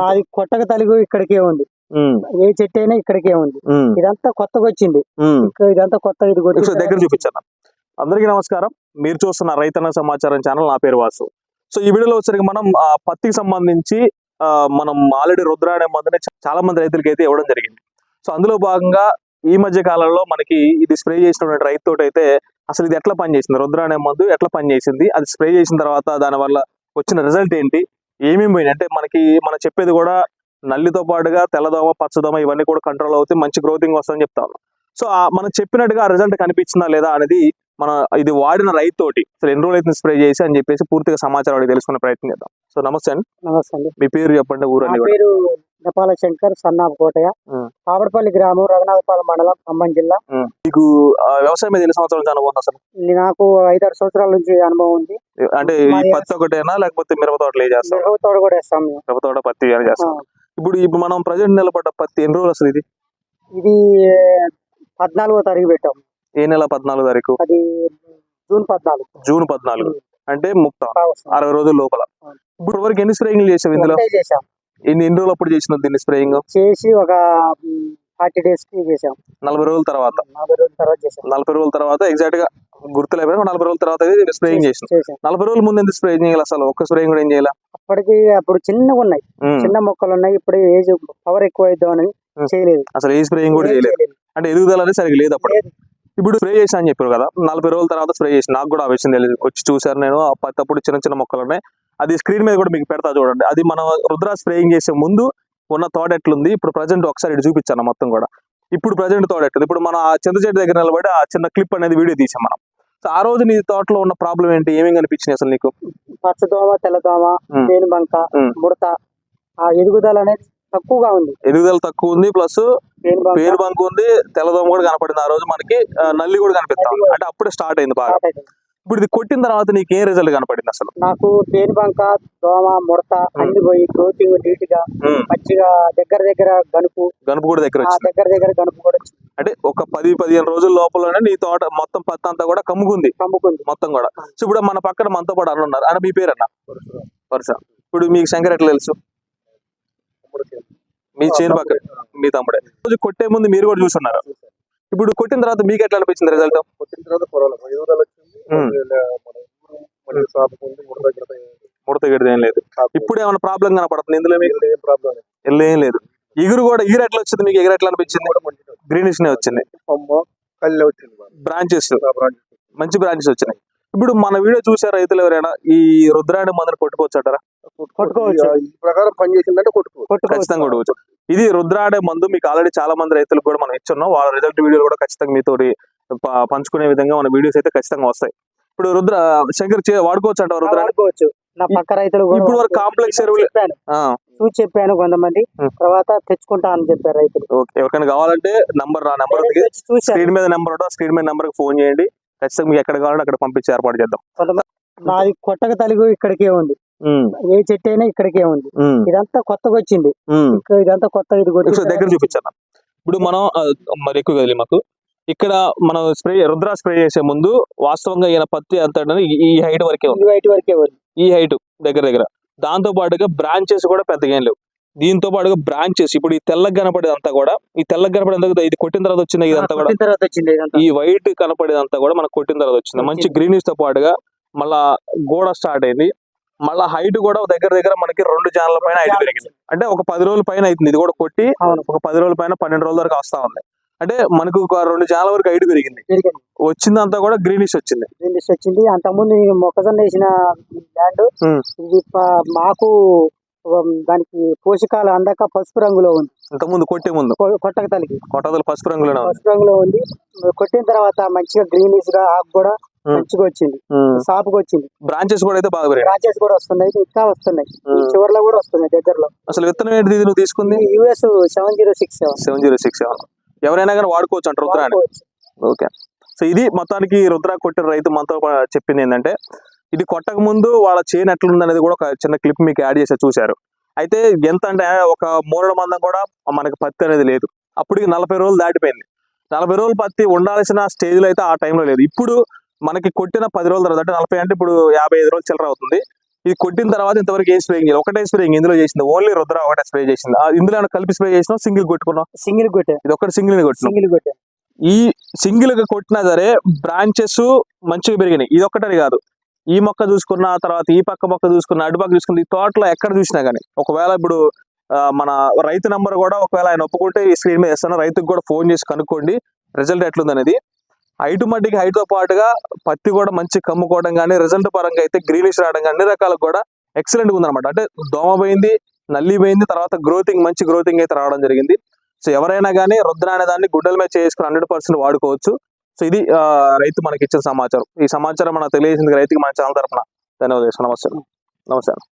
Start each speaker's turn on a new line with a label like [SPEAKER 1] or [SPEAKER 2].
[SPEAKER 1] నాది కొత్తగా తలుగు ఇక్కడికే ఉంది. ఏ చెట్టు అయినా ఇక్కడికే ఉంది. ఇదంతా కొత్తగా వచ్చింది. ఇదంతా కొత్తగా ఇది
[SPEAKER 2] దగ్గర చూపించాను. అందరికీ నమస్కారం. మీరు చూస్తున్న రైతన్న సమాచారం ఛానల్ నా పేరు వాసు. సో ఈ వీడియోలో వచ్చరికి మనం పత్తికి సంబంధించి మనం ఆల్రెడీ రుద్ర అనే మందుని చాలా మంది రైతులకి అయితే ఇవ్వడం జరిగింది. సో అందులో భాగంగా ఈ మధ్య కాలంలో మనకి ఇది స్ప్రే చేసినటువంటి రైతు అయితే అసలు ఇది ఎట్లా పనిచేసింది? రుద్ర అనే మందు ఎట్లా పనిచేసింది? అది స్ప్రే చేసిన తర్వాత దాని వల్ల వచ్చిన రిజల్ట్ ఏంటి? ఏమేమి పోయినాయి? అంటే మనకి మనం చెప్పేది కూడా నల్లితో పాటుగా తెల్లదోమ పచ్చదోమ ఇవన్నీ కూడా కంట్రోల్ అవుతాయి మంచి గ్రోతింగ్ వస్తుందని చెప్తాను సో ఆ మనం చెప్పినట్టుగా ఆ రిజల్ట్ కనిపించిందా లేదా అనేది మన ఇది వాడిన రైతు తోటి అసలు ఎన్ని రోజులు అయితే స్ప్రే చేసి అని చెప్పేసి పూర్తిగా సమాచారం అడిగి తెలుసుకునే ప్రయత్నం చేద్దాం. సో నమస్తే అండి.
[SPEAKER 1] నమస్తే అండి.
[SPEAKER 2] మీ పేరు చెప్పండి కూడా
[SPEAKER 1] పేరు నేపాల శంకర్ సన్నాఫ్ కోటయ్య. పాపడపల్లి గ్రామం రఘునాథపాలెం మండలం ఖమ్మం జిల్లా.
[SPEAKER 2] మీకు వ్యవసాయం మీద ఎన్ని సంవత్సరాల నుంచి అనుభవం అసలు?
[SPEAKER 1] నాకు ఐదారు సంవత్సరాల నుంచి అనుభవం ఉంది.
[SPEAKER 2] అంటే పత్తి ఒకటేనా లేకపోతే మిరప తోటలు చేస్తాం
[SPEAKER 1] మిరప తోట కూడా వేస్తాం
[SPEAKER 2] మిరప తోట పత్తి చేస్తాం ఇప్పుడు ఇప్పుడు మనం ప్రజెంట్ నిలబడ్డ పత్తి ఎన్ని రోజులు అసలు ఇది?
[SPEAKER 1] ఇది పద్నాలుగో తారీఖు పెట్టాం.
[SPEAKER 2] ఏ నెల పద్నాలుగు తారీఖు?
[SPEAKER 1] అది జూన్ పద్నాలుగు.
[SPEAKER 2] జూన్ పద్నాలుగు. అంటే ముక్త. అరవై రోజుల లోపల. ఇప్పుడు వరకు ఎన్ని స్ప్రేయింగ్ చేసావు ఇందులో?
[SPEAKER 1] చేసాం.
[SPEAKER 2] ఎన్ని ఎన్ని రోజులు అప్పుడు చేసిన దీన్ని స్ప్రేయింగ్?
[SPEAKER 1] చేసి ఒక ఫార్టీ డేస్కి చేసాం.
[SPEAKER 2] నలభై రోజుల తర్వాత?
[SPEAKER 1] నలభై రోజుల తర్వాత చేసాం.
[SPEAKER 2] నలభై రోజుల తర్వాత ఎగ్జాక్ట్గా గుర్తులేకపోయినా నలభై రోజుల తర్వాత స్ప్రేయింగ్ చేసిన.
[SPEAKER 1] చేసాం.
[SPEAKER 2] నలభై రోజుల ముందు ఎందుకు స్ప్రే చేయాలి అసలు? ఒక్క స్ప్రేయింగ్ కూడా ఏం చేయాలి?
[SPEAKER 1] అప్పటికి అప్పుడు చిన్నగా ఉన్నాయి. చిన్న మొక్కలు ఉన్నాయి. ఇప్పుడు ఏజ్ పవర్ ఎక్కువ అయిద్దామని
[SPEAKER 2] ఉం.
[SPEAKER 1] చేయలేదు.
[SPEAKER 2] అసలు ఏ స్ప్రేయింగ్ కూడా చేయలేదు. అంటే ఎదుగుదల అనేది సరిగ్గా లేదు అప్పుడు. ఇప్పుడు స్ప్రే చేసిన అని చెప్పారు కదా నలభై రోజుల తర్వాత స్ప్రే చేసిన నాకు కూడా ఆ విషయం తెలియదు వచ్చి చూసాను నేను అప్పుడు చిన్న చిన్న మొక్కలు ఉన్నాయి. అది స్క్రీన్ మీద కూడా మీకు పెడతా చూడండి. అది మనం రుద్ర స్ప్రేయింగ్ చేసే ముందు ఉన్న తోట ఎట్లుంది? ఇప్పుడు ప్రజెంట్ ఒకసారి ఇటు చూపించాను మొత్తం కూడా. ఇప్పుడు ప్రజెంట్ తోట ఎట్లుంది? ఇప్పుడు మనం చింత చెట్టు దగ్గర నిలబడి ఆ చిన్న క్లిప్ అనేది వీడియో తీసాం మనం. సో ఆ రోజు నీ తోటలో ఉన్న ప్రాబ్లం ఏంటి? ఏమేమి కనిపించినాయి అసలు నీకు?
[SPEAKER 1] పచ్చదోమ తెల్లదోమ బంక. ముడత ఆ ఎదుగుదల అనేది తక్కువగా ఉంది.
[SPEAKER 2] ఎదుగుదల తక్కువ ఉంది ప్లస్
[SPEAKER 1] పేను బంక
[SPEAKER 2] పేరు బంక్ ఉంది తెల్లదోమ కూడా కనపడింది ఆ రోజు మనకి. నల్లి కూడా కనిపిస్తా అంటే అప్పుడే స్టార్ట్ అయింది బాగా. ఇప్పుడు ఇది కొట్టిన తర్వాత నీకు ఏం రిజల్ట్ కనపడింది అసలు?
[SPEAKER 1] నాకు పేను బంక దోమ ముడత అన్ని పోయి గ్రోతింగ్
[SPEAKER 2] నీట్గా
[SPEAKER 1] మంచిగా దగ్గర దగ్గర గనుపు.
[SPEAKER 2] గనుపు కూడా దగ్గర
[SPEAKER 1] దగ్గర దగ్గర గనుపు కూడా.
[SPEAKER 2] అంటే ఒక పది పదిహేను రోజుల లోపలనే నీ తోట మొత్తం పత్తి అంతా కూడా కమ్ముకుంది.
[SPEAKER 1] కమ్ముకుంది.
[SPEAKER 2] మొత్తం కూడా. సో ఇప్పుడు మన పక్కన మనతో పాటు అన్న ఉన్నారు. అన్న మీ పేరు అన్న వరుస ఇప్పుడు మీకు శంకర్ ఎట్లా తెలుసు? మీ చేను పక్కన. మీ తమ్ముడే. రోజు కొట్టే ముందు మీరు కూడా చూసున్నారు. ఇప్పుడు కొట్టిన తర్వాత మీకు ఎట్లా అనిపించింది రిజల్ట్
[SPEAKER 3] వచ్చిన తర్వాత ముడత గిడత ఏం లేదు.
[SPEAKER 2] ఇప్పుడు ఏమైనా ప్రాబ్లం కనపడుతుంది ఇందులో మీకు?
[SPEAKER 3] ఏం ప్రాబ్లం లేదు.
[SPEAKER 2] ఏం లేదు. ఎగురు కూడా ఎగురు ఎట్లా వచ్చింది మీకు? ఎగురు ఎట్లా అనిపించింది?
[SPEAKER 3] కూడా మంచిగా ఉంది.
[SPEAKER 2] గ్రీనిష్ నే వచ్చింది. బ్రాంచెస్ మంచి బ్రాంచెస్ వచ్చినాయి. ఇప్పుడు మన వీడియో చూసే రైతులు ఎవరైనా ఈ రుద్రాణి మందుని కొట్టుకోవచ్చు అంటారా
[SPEAKER 1] కొట్టుకోవచ్చు.
[SPEAKER 3] ఈ- ఈ ప్రకారం పని చేసిందంటే కొట్టుకోవచ్చు.
[SPEAKER 1] కొట్టుకోవచ్చు.
[SPEAKER 2] ఖచ్చితంగా కొట్టుకోవచ్చు. ఇది రుద్రాడే మందు మీకు ఆల్రెడీ చాలా మంది రైతులకు కూడా మనం ఇచ్చున్నాం. వాళ్ళ రిజల్ట్ వీడియోలు కూడా ఖచ్చితంగా మీతో పంచుకునే విధంగా మన వీడియోస్ అయితే ఖచ్చితంగా వస్తాయి. ఇప్పుడు రుద్ర శంకర్ వాడుకోవచ్చు అంటారు
[SPEAKER 1] వాడుకోవచ్చు. నా పక్క రైతులు
[SPEAKER 2] ఇప్పుడు వరకు. కాంప్లెక్స్ ఎరువులు
[SPEAKER 1] చెప్పాను. చూసి చెప్పాను కొంతమంది. తర్వాత తెచ్చుకుంటా అని చెప్పారు రైతులు.
[SPEAKER 2] ఓకే ఎవరికైనా కావాలంటే నంబర్ ఆ నెంబర్ స్క్రీన్ మీద నెంబర్ స్క్రీన్ మీద నెంబర్ ఫోన్ చేయండి. ఖచ్చితంగా మీకు ఎక్కడ కావాలంటే అక్కడ పంపించి ఏర్పాటు చేద్దాం.
[SPEAKER 1] నాది కొత్తగా తలుగు ఇక్కడికే ఉంది. ఏ చెట్టు అయినా ఇక్కడికే ఉంది. ఇదంతా కొత్తగా వచ్చింది. ఇదంతా కొత్తగా ఇది
[SPEAKER 2] దగ్గర చూపించాను ఇప్పుడు మనం మరి ఎక్కువ కదిలి మాకు. ఇక్కడ మనం స్ప్రే రుద్ర స్ప్రే చేసే ముందు వాస్తవంగా ఈయన పత్తి అంత ఈ హైట్ వరకే ఉంది.
[SPEAKER 1] ఈ వైట్ వరకే
[SPEAKER 2] ఈ హైట్ దగ్గర దగ్గర. దాంతో పాటుగా బ్రాంచెస్ కూడా పెద్దగా ఏం లేవు. దీంతో పాటుగా బ్రాంచెస్ ఇప్పుడు ఈ తెల్లగా కనపడేదంతా కూడా ఈ తెల్లగా కనపడేదంతా ఇది కొట్టిన తర్వాత వచ్చింది ఇదంతా కూడా. ఈ వైట్ కనపడేదంతా కూడా మనకు కొట్టిన తర్వాత వచ్చింది. మంచి. గ్రీనిష్తో పాటుగా మళ్ళా గోడ స్టార్ట్ అయింది. మళ్ళా హైట్ కూడా దగ్గర దగ్గర మనకి రెండు జాన్ల పైన హైట్ పెరిగింది. అంటే ఒక పది రోజుల పైన అవుతుంది. ఇది కూడా కొట్టి ఒక పది రోజుల పైన పన్నెండు రోజుల వరకు వస్తా ఉంది. అంటే మనకు ఒక రెండు జాన్ల వరకు హైట్ పెరిగింది. వచ్చిందంతా కూడా గ్రీనిష్ వచ్చింది.
[SPEAKER 1] గ్రీనిష్ వచ్చింది. అంతకుముందు ఈ మొక్కజొన్న వేసిన ల్యాండ్. ఇది మాకు దానికి పోషకాలు అందక పసుపు రంగులో ఉంది.
[SPEAKER 2] ఇంతకుముందు కొట్టే ముందు.
[SPEAKER 1] కొట్టక తలిగి
[SPEAKER 2] కొట్టదలు పసుపు రంగులోనే ఉంది.
[SPEAKER 1] పసుపు రంగులో ఉంది. కొట్టిన తర్వాత మంచిగా గ్రీనిష్గా ఆకు కూడా. మంచిగా వచ్చింది. సాపుకి వచ్చింది.
[SPEAKER 2] బ్రాంచెస్ కూడా అయితే బాగా
[SPEAKER 1] బ్రాంచెస్ కూడా వస్తున్నాయి. ఇంకా వస్తున్నాయి. చివర్లో కూడా వస్తున్నాయి దగ్గరలో.
[SPEAKER 2] అసలు విత్తనం నువ్వు తీసుకుంది?
[SPEAKER 1] US seven zero six seven.
[SPEAKER 2] Seven zero six seven. ఎవరైనా కానీ వాడుకోవచ్చు అంటారు రుద్రాన్ని ఓకే. సో ఇది మొత్తానికి రుద్ర కొట్టిన రైతు మనతో చెప్పింది ఏంటంటే ఇది కొట్టక ముందు వాళ్ళ చేను ఎట్లుంది అనేది కూడా ఒక చిన్న క్లిప్ మీకు యాడ్ చేసి చూశారు. అయితే ఎంత అంటే ఒక మూరడ మందం కూడా మనకి పత్తి అనేది లేదు. అప్పటికి నలభై రోజులు దాటిపోయింది. నలభై రోజులు పత్తి ఉండాల్సిన స్టేజ్లో అయితే ఆ టైంలో లేదు. ఇప్పుడు మనకి కొట్టిన పది రోజుల తర్వాత అంటే నలభై అంటే ఇప్పుడు యాభై ఐదు రోజులు చిల్లర అవుతుంది. ఇది కొట్టిన తర్వాత ఇంతవరకు ఏ స్ప్రేయింగ్ చేయాలి ఒకటే స్ప్రేయింగ్ ఇందులో చేసింది. ఓన్లీ రుద్ర ఒకటే స్ప్రే చేసింది. ఇందులో కలిపి స్ప్రే చేసినా సింగిల్ కొట్టుకున్నాం
[SPEAKER 1] సింగిల్ కొట్టే.
[SPEAKER 2] ఇది ఒకటి సింగిల్ కొట్టినాం
[SPEAKER 1] సింగిల్ కొట్టే.
[SPEAKER 2] ఈ సింగిల్గా కొట్టినా సరే బ్రాంచెస్ మంచిగా పెరిగినాయి. ఇది ఒక్కటని కాదు. ఈ మొక్క చూసుకున్న తర్వాత ఈ పక్క మొక్క చూసుకున్న అటు పక్క చూసుకున్న ఈ తోటలో ఎక్కడ చూసినా కానీ ఒకవేళ ఇప్పుడు మన రైతు నంబర్ కూడా ఒకవేళ ఆయన ఒప్పుకుంటే ఈ స్క్రీన్ మీద ఇస్తాను రైతుకు కూడా ఫోన్ చేసి కనుక్కోండి. రిజల్ట్ ఎట్లుందనేది. హైట్ మట్టికి హైట్తో పాటుగా పత్తి కూడా మంచి కమ్ముకోవడం కానీ రిజల్ట్ పరంగా అయితే గ్రీనిష్ రావడం కానీ అన్ని రకాలకు కూడా ఎక్సలెంట్ ఉందన్నమాట. అంటే దోమ పోయింది నల్లి పోయింది తర్వాత గ్రోతింగ్ మంచి గ్రోతింగ్ అయితే రావడం జరిగింది. సో ఎవరైనా కానీ రుద్ర అనే దాన్ని గుడ్డల మీద చేసుకుని హండ్రెడ్ పర్సెంట్ వాడుకోవచ్చు. సో ఇది రైతు మనకి ఇచ్చిన సమాచారం. ఈ సమాచారం మనకు తెలియజేసింది రైతుకి మన ఛానల్ తరపున ధన్యవాదాలు. నమస్కారం నమస్కారం